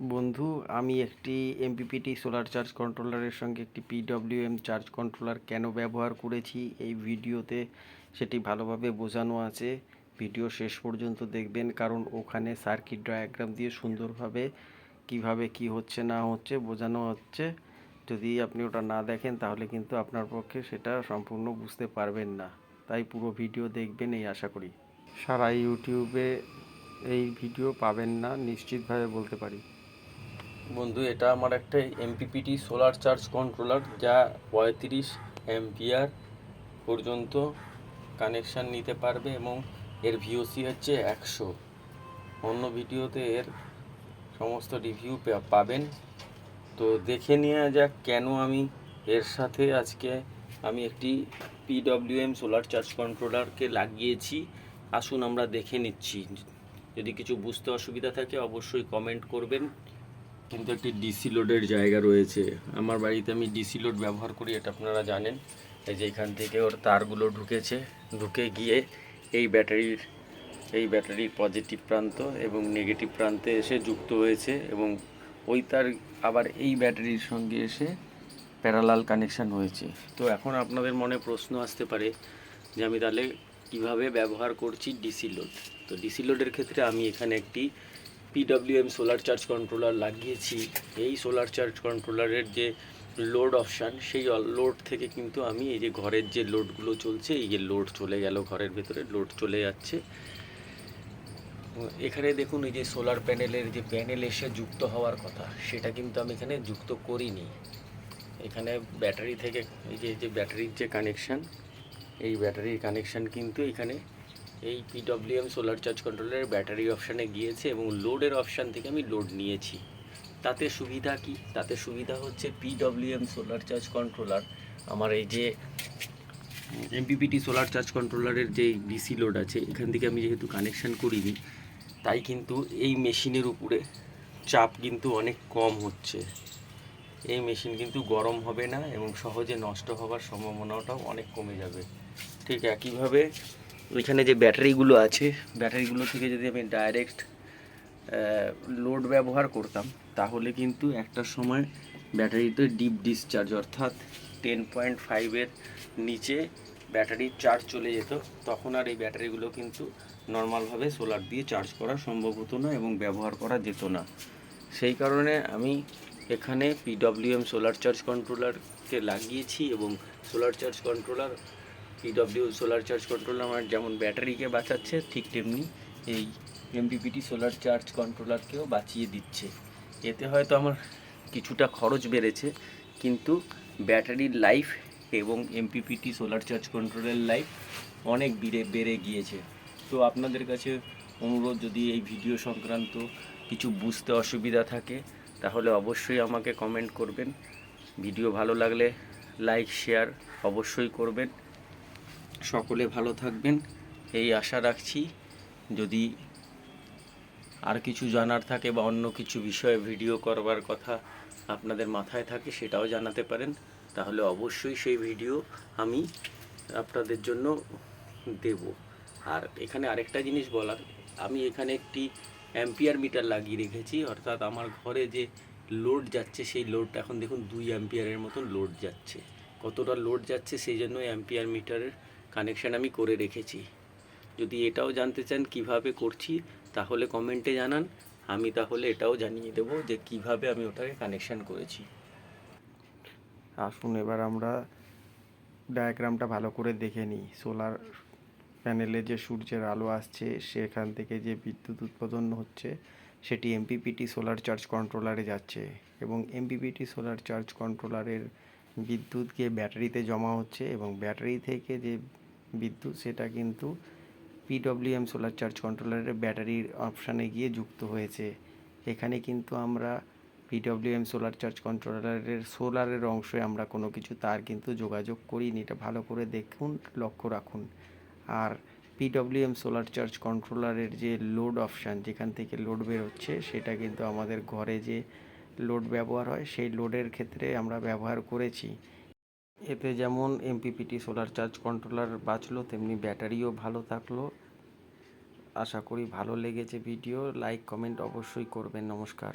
বন্ধু, আমি একটি এমপিপিটি সোলার চার্জ কন্ট্রোলারের সঙ্গে একটি পিডব্লিউএম চার্জ কন্ট্রোলার কেন ব্যবহার করেছি? এই ভিডিওতে সেটি ভালোভাবে বোঝানো আছে। ভিডিও শেষ পর্যন্ত দেখবেন, কারণ ওখানে সার্কিট ডায়াগ্রাম দিয়ে সুন্দরভাবে কীভাবে কি হচ্ছে, না হচ্ছে বোঝানো হচ্ছে। যদি আপনি ওটা না দেখেন, তাহলে কিন্তু আপনার পক্ষে সেটা সম্পূর্ণ বুঝতে পারবেন না। তাই পুরো ভিডিও দেখবেন, এই আশা করি। সারা ইউটিউবে এই ভিডিও পাবেন না, নিশ্চিতভাবে বলতে পারি। বন্ধু, এটা আমার একটা এমপিপিটি সোলার চার্জ কন্ট্রোলার যা পঁয়ত্রিশ এমপিআর পর্যন্ত কানেকশান নিতে পারবে এবং এর ভিওসি হচ্ছে একশো। অন্য ভিডিওতে এর সমস্ত রিভিউ পাবেন। তো দেখে নেওয়া যাক কেন আমি এর সাথে আজকে আমি একটি পিডব্লিউএম সোলার চার্জ কন্ট্রোলারকে লাগিয়েছি। আসুন আমরা দেখে নিচ্ছি। যদি কিছু বুঝতে অসুবিধা থাকে অবশ্যই কমেন্ট করবেন। কিন্তু একটি ডিসি লোডের জায়গা রয়েছে। আমার বাড়িতে আমি ডিসি লোড ব্যবহার করি, এটা আপনারা জানেন। এই যে এখান থেকে ওর তারগুলো ঢুকেছে, ঢুকে গিয়ে এই ব্যাটারির এই ব্যাটারির পজিটিভ প্রান্ত এবং নেগেটিভ প্রান্তে এসে যুক্ত হয়েছে এবং ওই তার আবার এই ব্যাটারির সঙ্গে এসে প্যারালাল কানেকশান হয়েছে। তো এখন আপনাদের মনে প্রশ্ন আসতে পারে যে আমি তাহলে কীভাবে ব্যবহার করছি ডিসি লোড? তো ডিসি লোডের ক্ষেত্রে আমি এখানে একটি পিডব্লিউএম সোলার চার্জ কন্ট্রোলার লাগিয়েছি। এই সোলার চার্জ কন্ট্রোলারের যে লোড অপশান সেই লোড থেকে কিন্তু আমি এই যে ঘরের যে লোডগুলো চলছে, এই যে লোড চলে গেল, ঘরের ভেতরে লোড চলে যাচ্ছে। এখানে দেখুন এই যে সোলার প্যানেলের যে প্যানেল এসে যুক্ত হওয়ার কথা, সেটা কিন্তু আমি এখানে যুক্ত করিনি। এখানে ব্যাটারি থেকে, এই যে যে ব্যাটারির যে কানেকশান এই ব্যাটারির কানেকশান কিন্তু এখানে এই পিডব্লিউএম সোলার চার্জ কন্ট্রোলের ব্যাটারি অপশানে গিয়েছে এবং লোডের অপশান থেকে আমি লোড নিয়েছি। তাতে সুবিধা কি? তাতে সুবিধা হচ্ছে পিডব্লিউএম সোলার চার্জ কন্ট্রোলার আমার এই যে এমপিপিটি সোলার চার্জ কন্ট্রোলারের যে ডিসি লোড আছে, এখান থেকে আমি যেহেতু কানেকশান করিনি, তাই কিন্তু এই মেশিনের উপরে চাপ কিন্তু অনেক কম হচ্ছে। এই মেশিন কিন্তু গরম হবে না এবং সহজে নষ্ট হওয়ার সম্ভাবনাটাও অনেক কমে যাবে। ঠিক একইভাবে ওইখানে যে ব্যাটারিগুলো আছে, ব্যাটারিগুলো থেকে যদি আমি ডাইরেক্ট লোড ব্যবহার করতাম, তাহলে কিন্তু একটা সময় ব্যাটারিতে ডিপ ডিসচার্জ অর্থাৎ টেন পয়েন্ট ফাইভের নিচে ব্যাটারির চার্জ চলে যেত। তখন আর এই ব্যাটারিগুলো কিন্তু নর্মালভাবে সোলার দিয়ে চার্জ করা সম্ভব হতো না এবং ব্যবহার করা যেত না। সেই কারণে আমি এখানে পিডব্লিউএম সোলার চার্জ কন্ট্রোলারকে লাগিয়েছি এবং solar charge controller PW solar charge controller আমার যেমন ব্যাটারিকে বাঁচাচ্ছে, ঠিক তেমনি এই এমপিপিটি সোলার চার্জ কন্ট্রোলারকেও বাঁচিয়ে দিচ্ছে। এতে হয়তো আমার কিছুটা খরচ বেড়েছে, কিন্তু ব্যাটারির লাইফ এবং এমপিপিটি সোলার চার্জ কন্ট্রোলের লাইফ অনেক বেড়ে বেড়ে গিয়েছে। তো আপনাদের কাছে অনুরোধ, যদি এই ভিডিও সংক্রান্ত কিছু বুঝতে অসুবিধা থাকে, তাহলে অবশ্যই আমাকে কমেন্ট করবেন। ভিডিও ভালো লাগলে লাইক শেয়ার অবশ্যই করবেন। সকলে ভালো থাকবেন। এই আশা রাখছি, যদি আর কিছু জানার থাকে বা অন্য কিছু বিষয়ে ভিডিও করবার কথা আপনাদের মাথায় থাকে, সেটাও জানাতে পারেন। তাহলে অবশ্যই সেই ভিডিও আমি আপনাদের জন্য দেব। আর এখানে আরেকটা জিনিস বলার, আমি এখানে একটি অ্যাম্পিয়ার মিটার লাগিয়ে রেখেছি। অর্থাৎ আমার ঘরে যে লোড যাচ্ছে, সেই লোডটা এখন দেখুন দুই অ্যাম্পিয়ারের মতন লোড যাচ্ছে। কতটা লোড যাচ্ছে, সেই জন্য অ্যাম্পিয়ার মিটারের কানেকশান আমি করে রেখেছি। যদি এটাও জানতে চান কীভাবে করছি, তাহলে কমেন্টে জানান। আমি তাহলে এটাও জানিয়ে দেবো যে কীভাবে আমি ওটাকে কানেকশান করেছি। আসুন, এবার আমরা ডায়াগ্রামটা ভালো করে দেখে নিই। সোলার প্যানেলে যে সূর্যের আলো আসছে, সেখান থেকে যে বিদ্যুৎ উৎপাদন হচ্ছে, সেটি এমপিপিটি সোলার চার্জ কন্ট্রোলারে যাচ্ছে এবং এমপিপিটি সোলার চার্জ কন্ট্রোলারের বিদ্যুৎ গিয়ে ব্যাটারিতে জমা হচ্ছে এবং ব্যাটারি থেকে যে বিদ্যুৎ, সেটা কিন্তু পিডব্লিউএম সোলার চার্জ কন্ট্রোলারের ব্যাটারির অপশানে গিয়ে যুক্ত হয়েছে। এখানে কিন্তু আমরা পিডব্লিউএম সোলার চার্জ কন্ট্রোলারের সোলারের অংশে আমরা কোনো কিছু তার কিন্তু যোগাযোগ করিনি। এটা ভালো করে দেখুন, লক্ষ্য রাখুন। আর পিডব্লিউএম সোলার চার্জ কন্ট্রোলারের যে লোড অপশান যেখান থেকে লোড বেরোচ্ছে, সেটা কিন্তু আমাদের ঘরে যে লোড ব্যবহার হয়, সেই লোডের ক্ষেত্রে আমরা ব্যবহার করেছি। এতে যেমন এমপিপিটি সোলার চার্জ কন্ট্রোলার বাঁচলো, তেমনি ব্যাটারিও ভালো থাকল। আশা করি ভালো লেগেছে ভিডিও লাইক কমেন্ট অবশ্যই করবেন। নমস্কার।